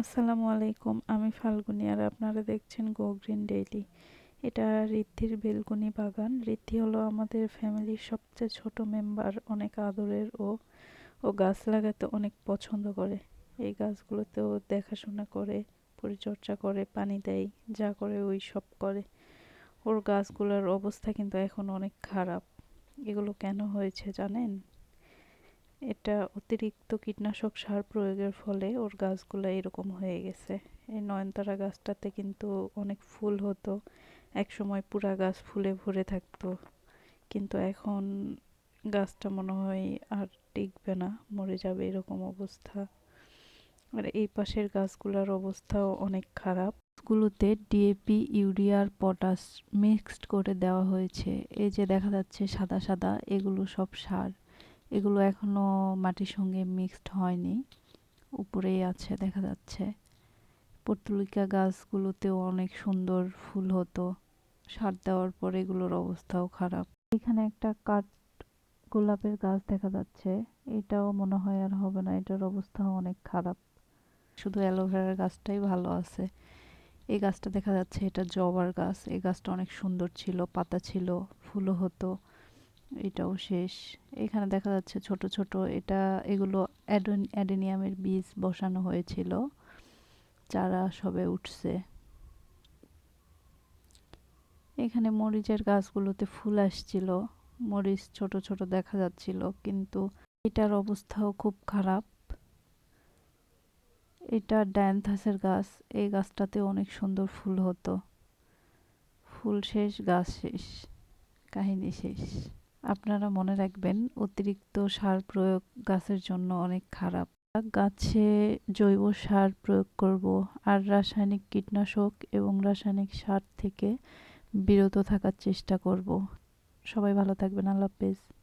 আসসালামু আলাইকুম, আমি ফাল্গুনি আর আপনারা দেখছেন গো গ্রিন ডেইলি। এটা ঋদ্ধির বেলকুনি বাগান। ঋদ্ধি হলো আমাদের ফ্যামিলির সবচেয়ে ছোট মেম্বার, অনেক আদরের ও ও গাছ লাগাতে অনেক পছন্দ করে। এই গাছগুলোতেও দেখাশোনা করে, পরিচর্যা করে, পানি দেয়, যা করে ওই সব করে। ওর গাছগুলোর অবস্থা কিন্তু এখন অনেক খারাপ। এগুলো কেন হয়েছে জানেন? এটা অতিরিক্ত কীটনাশক সার প্রয়োগের ফলে ওর গাছগুলো এরকম হয়ে গেছে। এই নয়নতারা গাছটাতে কিন্তু অনেক ফুল হতো। এক সময় পুরা গাছ ফুলে ভরে থাকতো। কিন্তু এখন গাছটা মনে হয় আর টিকবে না, মরে যাবে এরকম অবস্থা। আর এই পাশের গাছগুলোর অবস্থাও অনেক খারাপ। গুলোতে ডিএপি ইউরিয়ার পটাশ মিক্সড করে দেওয়া হয়েছে। এই যে দেখা যাচ্ছে সাদা সাদা, এগুলো সব সার। এগুলো এখনও মাটির সঙ্গে মিক্সড হয়নি। উপরেই আছে, দেখা যাচ্ছে। পর্তুলিকা গাছগুলোতেও অনেক সুন্দর ফুল হতো। সার দেওয়ার পর এগুলোর অবস্থাও খারাপ। এখানে একটা কাঠ গোলাপের গাছ দেখা যাচ্ছে। এটাও মনে হয় আর হবে না, এটার অবস্থাও অনেক খারাপ। শুধু অ্যালোভেরার গাছটাই ভালো আছে। এই গাছটা দেখা যাচ্ছে এটা জবার গাছ। এই গাছটা অনেক সুন্দর ছিল, পাতা ছিল, ফুলও হতো। এটাও শেষ। এখানে দেখা যাচ্ছে ছোট ছোট এটা, এগুলো অ্যাডেনিয়ামের বীজ বসানো হয়েছিল। চারা সবে উঠছে। এখানে মরিচের গাছগুলোতে ফুল আসছিল। মরিচ ছোট ছোট দেখা যাচ্ছিল, কিন্তু এটার অবস্থাও খুব খারাপ। এটা ড্যান্থাসের গাছ। এই গাছটাতে অনেক সুন্দর ফুল হতো। ফুল শেষ, গাছ শেষ, কাহিনী শেষ। আপনারা মনে রাখবেন, অতিরিক্ত সার প্রয়োগ গাছের জন্য অনেক খারাপ। গাছে জৈব সার প্রয়োগ করব আর রাসায়নিক কীটনাশক এবং রাসায়নিক সার থেকে বিরত থাকার চেষ্টা করব। সবাই ভালো থাকবেন, আল্লাহ হাফেজ।